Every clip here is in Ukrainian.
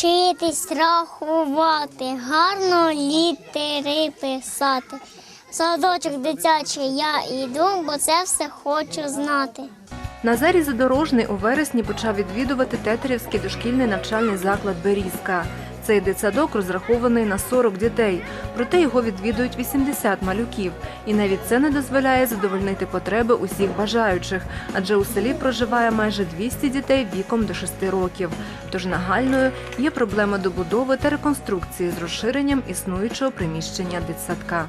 вчитись рахувати, гарно літери писати. В Садочок дитячий я йду, бо це все хочу знати. Назарій Задорожний у вересні почав відвідувати Тетерівський дошкільний навчальний заклад Берізка. Цей дитсадок розрахований на 40 дітей, проте його відвідують 80 малюків. І навіть це не дозволяє задовольнити потреби усіх бажаючих, адже у селі проживає майже 200 дітей віком до 6 років. Тож нагальною є проблема добудови та реконструкції з розширенням існуючого приміщення дитсадка.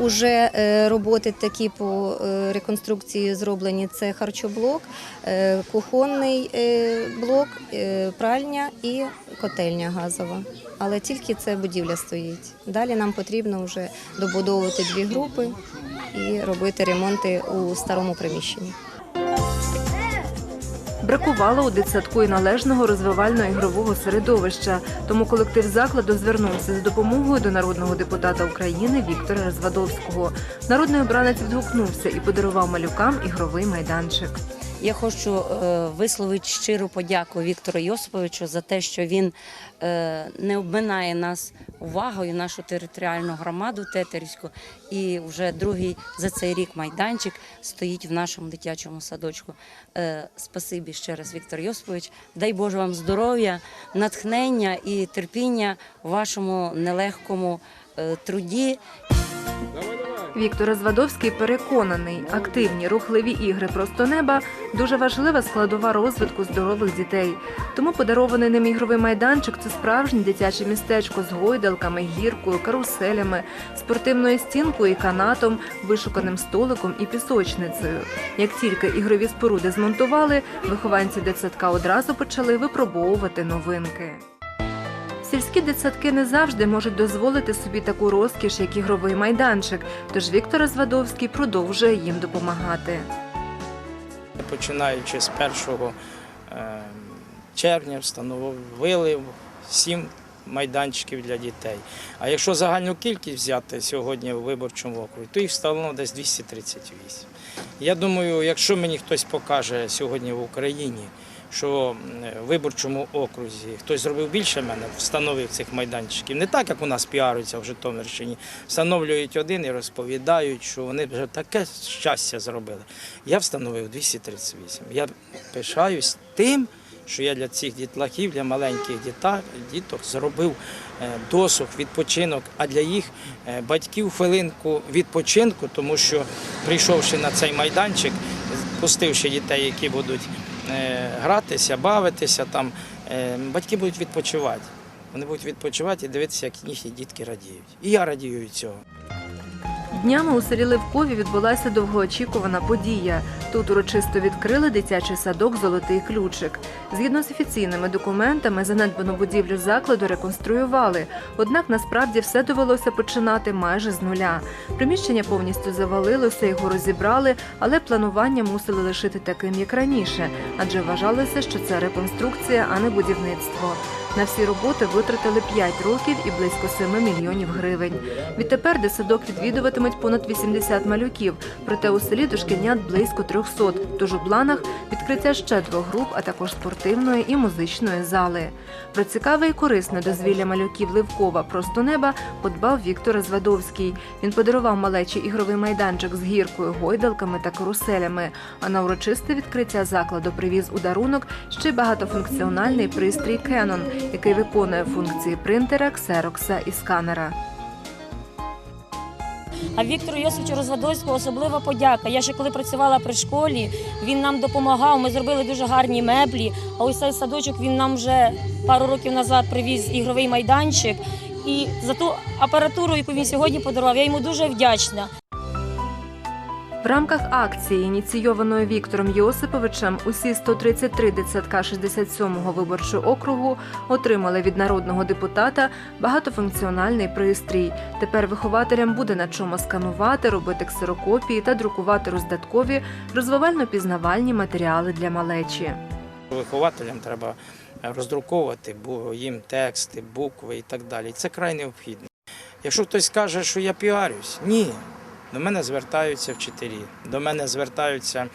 Уже е, роботи такі по е, реконструкції зроблені: це харчоблок, е, кухонний блок, пральня і котельня газова. Але тільки це будівля стоїть. Далі нам потрібно вже добудовувати дві групи і робити ремонти у старому приміщенні. Бракувало у дитсадку і належного розвивально-ігрового середовища, тому колектив закладу звернувся з допомогою до народного депутата України Віктора Розвадовського. Народний обранець відгукнувся і подарував малюкам ігровий майданчик. Я хочу е, висловити щиру подяку Віктору Йосиповичу за те, що він е, не обминає нас увагою, нашу територіальну громаду Тетерівську. І вже другий за цей рік майданчик стоїть в нашому дитячому садочку. Е, Спасибі ще раз, Віктор Йосипович. Дай Боже вам здоров'я, натхнення і терпіння у вашому нелегкому труді. Віктор Розвадовський переконаний, активні рухливі ігри просто неба дуже важлива складова розвитку здорових дітей. Тому подарований ним ігровий майданчик це справжнє дитяче містечко з гойдалками, гіркою, каруселями, спортивною стінкою і канатом, вишуканим столиком і пісочницею. Як тільки ігрові споруди змонтували, вихованці дитсадка одразу почали випробовувати новинки. Сільські дитсадки не завжди можуть дозволити собі таку розкіш, як ігровий майданчик. Тож Віктор Розвадовський продовжує їм допомагати. Починаючи з 1 е, червня встановили сім майданчиків для дітей. А якщо загальну кількість взяти сьогодні в виборчому округі, то їх встановлено десь 238. Я думаю, якщо мені хтось покаже сьогодні в Україні, що в виборчому окрузі хтось зробив більше мене, встановив цих майданчиків, не так, як у нас піаруються в Житомирщині, встановлюють один і розповідають, що вони вже таке щастя зробили. Я встановив 238. Я пишаюсь тим, що я для цих дітлахів, для маленьких діта- діток зробив е, досуг, відпочинок, а для їх е, батьків хвилинку відпочинку, тому що прийшовши на цей майданчик, пустивши дітей, які будуть гратися, бавитися там, е, батьки будуть відпочивати. Вони будуть відпочивати і дивитися, як їхні дітки радіють. І я радію від цього. Днями у селі Левкові відбулася довгоочікувана подія. Тут урочисто відкрили дитячий садок Золотий ключик. Згідно з офіційними документами, занедбану будівлю закладу реконструювали. Однак насправді все довелося починати майже з нуля. Приміщення повністю завалилося, його розібрали, але планування мусили лишити таким, як раніше, адже вважалося, що це реконструкція, а не будівництво. На всі роботи витратили 5 років і близько 7 мільйонів гривень. Відтепер дитсадок відвідуватимуть понад 80 малюків, проте у селі дошкільнят близько 300, тож у планах відкриття ще двох груп, а також спортивної і музичної зали. Про цікаве і корисне дозвілля малюків Ливкова просто неба подбав Віктор Звадовський. Він подарував малечі ігровий майданчик з гіркою, гойдалками та каруселями. А на урочисте відкриття закладу привіз у дарунок ще багатофункціональний пристрій Canon, який виконує функції принтера, ксерокса і сканера. А Віктору Йосифовичу Розвадовському особлива подяка. Я ще коли працювала при школі, він нам допомагав. Ми зробили дуже гарні меблі. А ось цей садочок він нам вже пару років назад привіз ігровий майданчик. І за ту апаратуру, яку він сьогодні подарував, я йому дуже вдячна. В рамках акції, ініційованої Віктором Йосиповичем, усі 133 дитсадка 67-го виборчого округу отримали від народного депутата багатофункціональний пристрій. Тепер вихователям буде на чому сканувати, робити ксерокопії та друкувати роздаткові розвивально-пізнавальні матеріали для малечі. Вихователям треба роздруковувати бо їм тексти, букви і так далі. Це край необхідно. Якщо хтось скаже, що я піарюсь, ні. До мене звертаються вчителі, до мене звертаються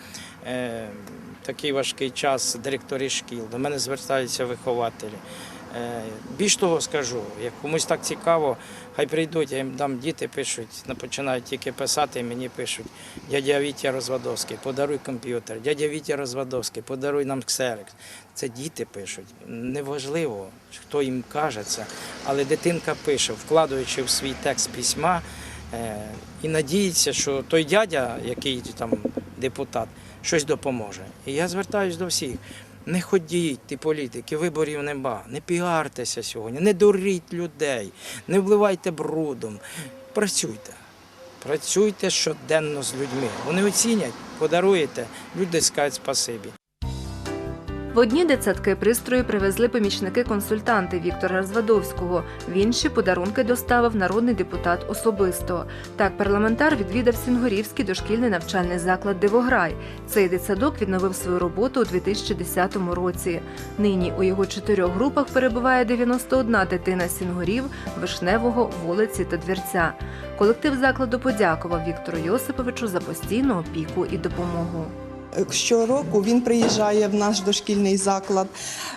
е, такий важкий час директори шкіл, до мене звертаються вихователі. Е, Більш того скажу, як комусь так цікаво, хай прийдуть, я їм дам діти пишуть, починають тільки писати, і мені пишуть, дядя Вітя Розвадовський, подаруй комп'ютер, дядя Вітя Розвадовський, подаруй нам ксерекс. Це діти пишуть. Неважливо, хто їм каже це, але дитинка пише, вкладаючи в свій текст письма, і надіється, що той дядя, який там депутат, щось допоможе. І я звертаюся до всіх. Не ходіть, ті політики, виборів нема. Не піартеся сьогодні, не дуріть людей, не вливайте брудом. Працюйте. Працюйте щоденно з людьми. Вони оцінять, подаруєте, люди скажуть спасибі. В одні дитсадки пристрої привезли помічники-консультанти Віктора Розвадовського. В інші подарунки доставив народний депутат особисто. Так, парламентар відвідав Сінгорівський дошкільний навчальний заклад Дивограй. Цей дитсадок відновив свою роботу у 2010 році. Нині у його чотирьох групах перебуває 91 дитина Сінгорів, Вишневого, вулиці та Двірця. Колектив закладу подякував Віктору Йосиповичу за постійну опіку і допомогу. Щороку він приїжджає в наш дошкільний заклад,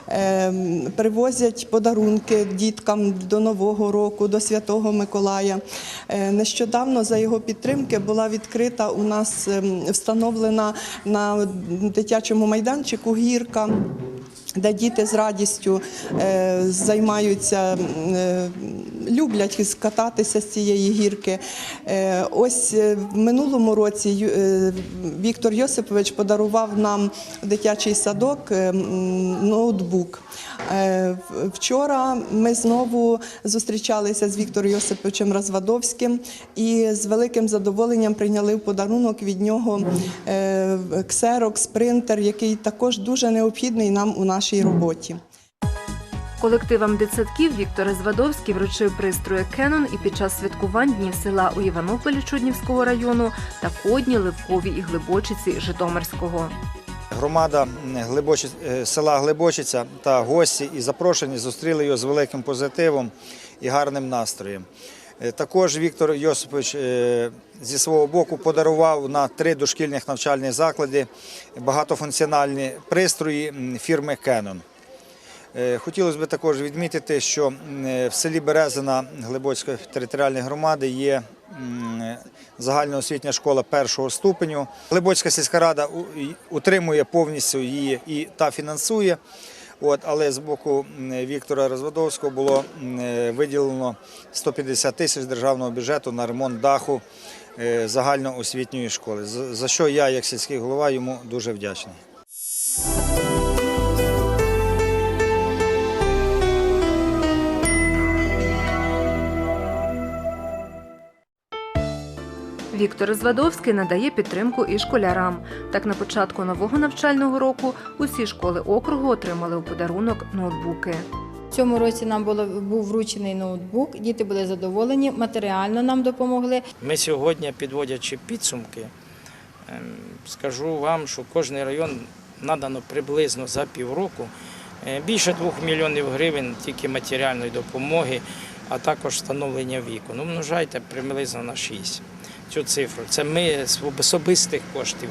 ем, привозять подарунки діткам до Нового року, до Святого Миколая. Е, Нещодавно за його підтримки була відкрита у нас ем, встановлена на дитячому майданчику гірка. Де діти з радістю е, займаються, е, люблять кататися з цієї гірки. Е, ось е, в минулому році е, Віктор Йосипович подарував нам дитячий садок ноутбук. Вчора ми знову зустрічалися з Віктором Йосиповичем Розвадовським і з великим задоволенням прийняли в подарунок від нього ксерокс, принтер, який також дуже необхідний нам у нашій роботі. Колективам дитсадків Віктор Звадовський вручив пристрої Кенон і під час святкувань днів села у Іванополі Чуднівського району та Кодні, Левкові і Глибочиці Житомирського. Громада е, села Глибочиця та гості і запрошені зустріли його з великим позитивом і гарним настроєм. Е, Також Віктор Йосипович е, зі свого боку подарував на три дошкільних навчальних заклади багатофункціональні пристрої фірми Canon. Е, Хотілося б також відмітити, що е, в селі Березина Глибоцької територіальної громади є е, загальноосвітня школа першого ступеню. Глибоцька сільська рада утримує повністю її і та фінансує. От, але з боку Віктора Розводовського було виділено 150 тисяч державного бюджету на ремонт даху загальноосвітньої школи. За що я, як сільський голова, йому дуже вдячний. Віктор Звадовський надає підтримку і школярам. Так, на початку нового навчального року усі школи округу отримали у подарунок ноутбуки. В цьому році нам було був вручений ноутбук. Діти були задоволені, матеріально нам допомогли. Ми сьогодні, підводячи підсумки, ем, скажу вам, що кожний район надано приблизно за півроку е, більше 2 мільйонів гривень тільки матеріальної допомоги, а також встановлення віку. Ну, множайте приблизно на 6 цю цифру. Це ми з особистих коштів.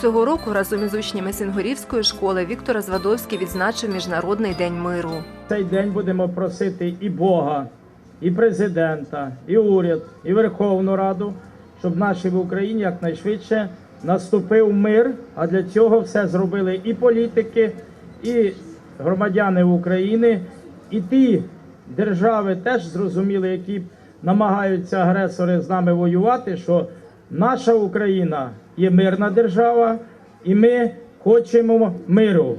Цього року разом із учнями Сінгорівської школи Віктор Звадовський відзначив Міжнародний день миру. Цей день будемо просити і Бога, і президента, і уряд, і Верховну Раду, щоб наші в Україні якнайшвидше наступив мир. А для цього все зробили і політики, і громадяни України, і ті держави теж зрозуміли, які намагаються агресори з нами воювати, що наша Україна є мирна держава, і ми хочемо миру.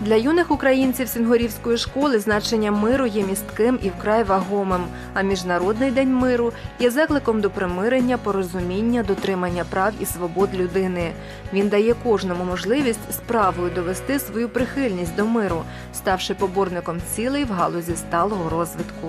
Для юних українців Сінгорівської школи значення миру є містким і вкрай вагомим. А Міжнародний день миру є закликом до примирення, порозуміння, дотримання прав і свобод людини. Він дає кожному можливість справою довести свою прихильність до миру, ставши поборником цілей в галузі сталого розвитку.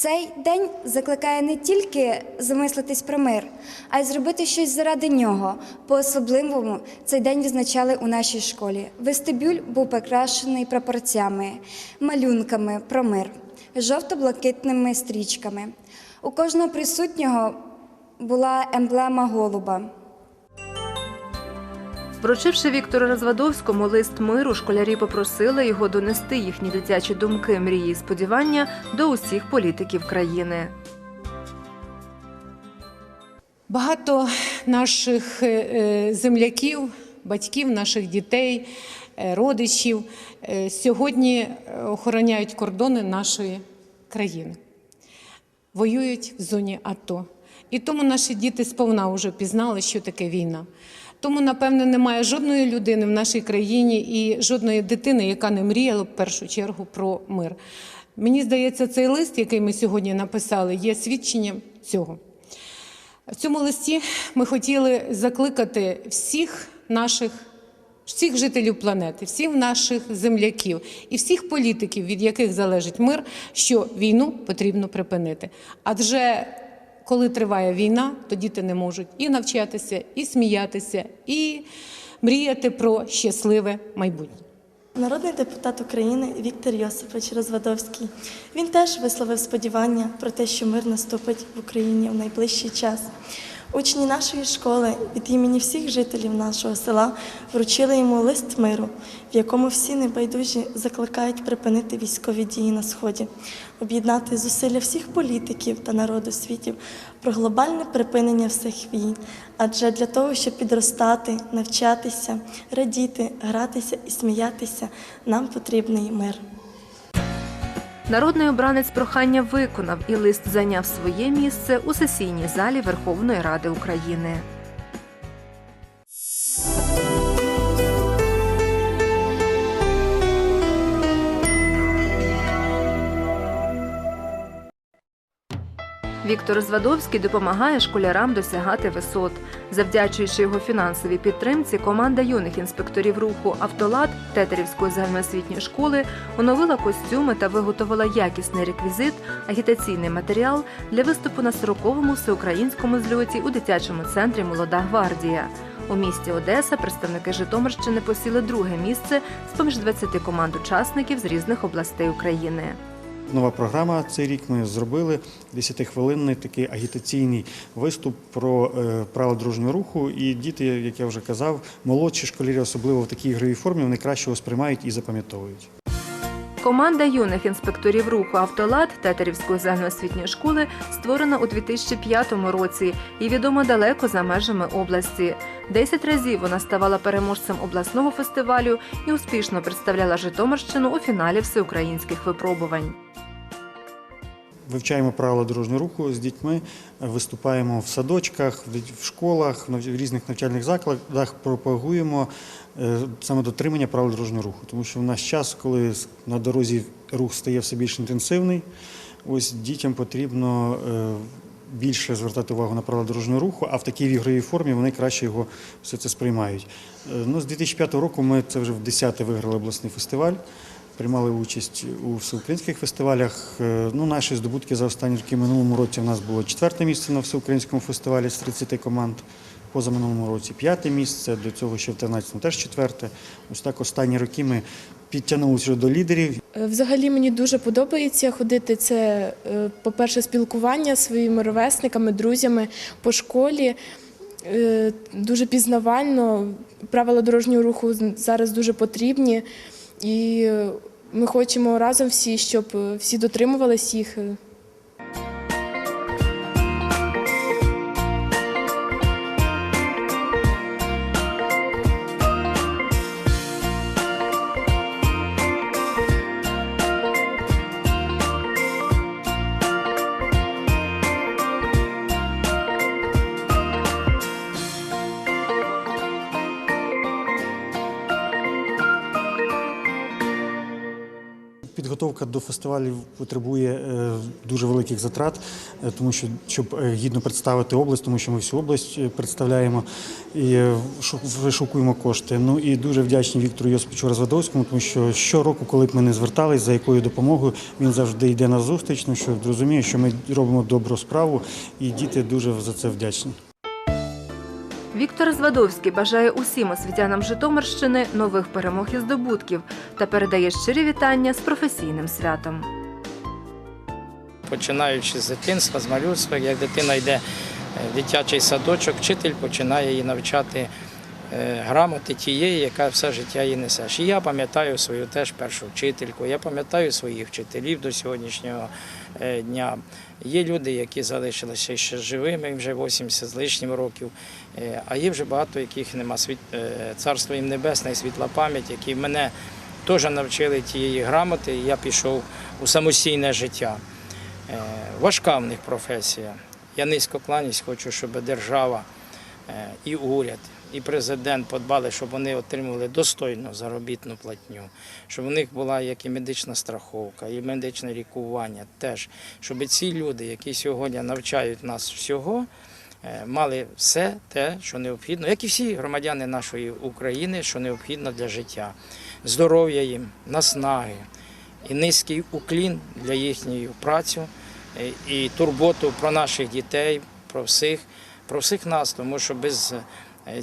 Цей день закликає не тільки замислитись про мир, а й зробити щось заради нього. По-особливому цей день відзначали у нашій школі. Вестибюль був прикрашений прапорцями, малюнками про мир, жовто-блакитними стрічками. У кожного присутнього була емблема голуба. Вручивши Віктору Розвадовському лист миру, школярі попросили його донести їхні дитячі думки, мрії і сподівання до усіх політиків країни. Багато наших е, земляків, батьків, наших дітей, е, родичів е, сьогодні е, охороняють кордони нашої країни, воюють в зоні АТО. І тому наші діти сповна вже пізнали, що таке війна. Тому, напевне, немає жодної людини в нашій країні і жодної дитини, яка не мріяла в першу чергу про мир. Мені здається, цей лист, який ми сьогодні написали, є свідченням цього. В цьому листі ми хотіли закликати всіх наших, всіх жителів планети, всіх наших земляків і всіх політиків, від яких залежить мир, що війну потрібно припинити. Адже коли триває війна, то діти не можуть і навчатися, і сміятися, і мріяти про щасливе майбутнє. Народний депутат України Віктор Йосипович Розвадовський. Він теж висловив сподівання про те, що мир наступить в Україні в найближчий час. Учні нашої школи від імені всіх жителів нашого села вручили йому лист миру, в якому всі небайдужі закликають припинити військові дії на сході, об'єднати зусилля всіх політиків та народу світів про глобальне припинення всіх війн. Адже для того, щоб підростати, навчатися, радіти, гратися і сміятися, нам потрібний мир. Народний обранець прохання виконав і лист зайняв своє місце у сесійній залі Верховної Ради України. Віктор Звадовський допомагає школярам досягати висот. Завдячуючи його фінансовій підтримці, команда юних інспекторів руху Автолад Тетерівської загальноосвітньої школи оновила костюми та виготовила якісний реквізит, агітаційний матеріал для виступу на 40-му всеукраїнському зльоті у дитячому центрі Молода гвардія. У місті Одеса представники Житомирщини посіли друге місце з поміж 20 команд учасників з різних областей України. Нова програма цей рік ми зробили 10-хвилинний такий агітаційний виступ про е, правила дорожнього руху. І діти, як я вже казав, молодші школярі, особливо в такій ігровій формі, вони краще сприймають і запам'ятовують. Команда юних інспекторів руху Автолад Тетерівської загальноосвітньої школи створена у 2005 році і відома далеко за межами області. Десять разів вона ставала переможцем обласного фестивалю і успішно представляла Житомирщину у фіналі всеукраїнських випробувань. Вивчаємо правила дорожнього руху з дітьми, виступаємо в садочках, в школах, в різних навчальних закладах, пропагуємо е, саме дотримання правил дорожнього руху. Тому що в наш час, коли на дорозі рух стає все більш інтенсивний, ось дітям потрібно е, більше звертати увагу на правила дорожнього руху, а в такій ігровій формі вони краще його все це сприймають. Е, Ну, з 2005 року ми це вже в 10-те виграли обласний фестиваль. Приймали участь у всеукраїнських фестивалях. Е, Ну, наші здобутки за останні роки минулому році у нас було четверте місце на всеукраїнському фестивалі з 30 команд. Позаминулому році п'яте місце, до цього ще в 13-му теж четверте. Ось так останні роки ми підтягнулися до лідерів. Е, Взагалі мені дуже подобається ходити. Це, е, по-перше, спілкування зі своїми ровесниками, друзями по школі. Дуже пізнавально. Правила дорожнього руху зараз дуже потрібні. І ми хочемо разом всі, щоб е, всі дотримувались їх. Підготовка до фестивалів потребує е, дуже великих затрат, е, тому що щоб е, гідно представити область, тому що ми всю область представляємо і вишукуємо кошти. Ну і дуже вдячні Віктору Йосиповичу Розвадовському, тому що щороку, коли б ми не звертались, за якою допомогою, він завжди йде на зустріч, тому що розуміє, що ми робимо добру справу, і діти дуже за це вдячні. Віктор Звадовський бажає усім освітянам Житомирщини нових перемог і здобутків та передає щирі вітання з професійним святом. починаючи з дитинства, з малюцтва, як дитина йде в дитячий садочок, вчитель починає її навчати грамоти тієї, яка все життя її несеш. І я пам'ятаю свою теж першу вчительку, я пам'ятаю своїх вчителів до сьогоднішнього е, дня. Є люди, які залишилися ще живими, вже 80 з лишнім років, е, а є вже багато, яких нема світ, е, царство їм небесне і світла пам'ять, які мене теж навчили тієї грамоти, і я пішов у самостійне життя. Е, Важка в них професія. Я низько кланяюсь, хочу, щоб держава е, і уряд, і президент подбали, щоб вони отримували достойну заробітну платню, щоб у них була як і медична страховка, і медичне лікування теж, щоб ці люди, які сьогодні навчають нас всього, е, мали все те, що необхідно, як і всі громадяни нашої України, що необхідно для життя, здоров'я їм, наснаги і низький уклін для їхньої праці е, і турботу про наших дітей, про всіх, про всіх нас, тому що без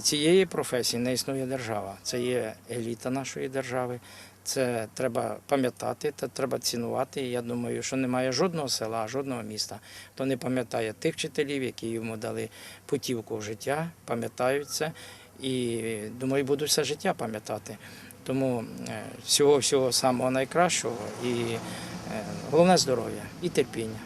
цієї професії не існує держава. Це є еліта нашої держави. Це треба пам'ятати, це треба цінувати. Я думаю, що немає жодного села, жодного міста, хто не пам'ятає тих вчителів, які йому дали путівку в життя, пам'ятають це і думаю, будуть все життя пам'ятати. Тому е, всього всього самого найкращого і е, головне здоров'я і терпіння.